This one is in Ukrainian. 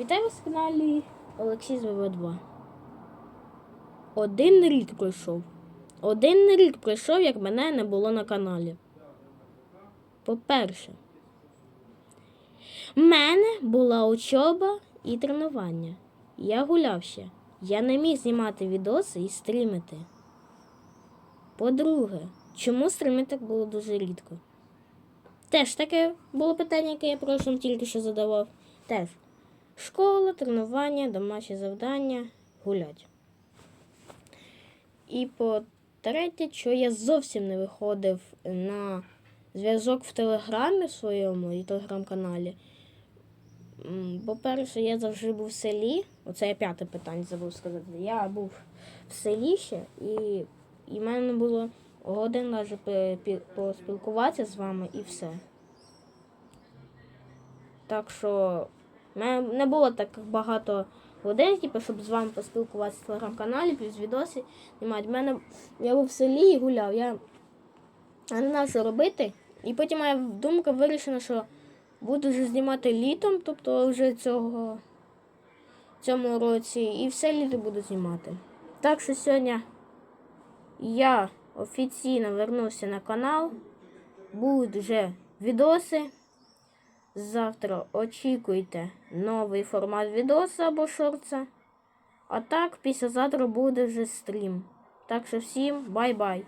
Вітаю вас на каналі Олексій ЗВВ 2. Один рік пройшов. Один рік пройшов, як мене не було на каналі. По-перше, в мене була учоба і тренування. Я гуляв ще. Я не міг знімати відоси і стрімити. По-друге, чому стрімити було дуже рідко? Теж таке було питання, яке я прошлим тільки що задавав. Теж. Школа, тренування, домашні завдання, гулять. І по-третє, що я зовсім не виходив на зв'язок в Телеграмі своєму і телеграм-каналі. По-перше, я завжди був в селі. Оце я п'яте питання забув сказати. Я був в селі ще, і, і в мене було годин навіть поспілкуватися з вами і все. Так що не було так багато годин, типу, щоб з вами поспілкуватися в телеграм-каналі, плюс відоси знімати. Мене я був в селі і гуляв. Я я не знав, що робити. І потім моя думка вирішена, що буду вже знімати літом, тобто вже цього цьому році, і все літо буду знімати. Так що сьогодні я офіційно вернувся на канал. Будуть вже відоси. Завтра очікуйте новий формат відоса або шорца. А так, післязавтра буде вже стрім. Так що всім бай-бай.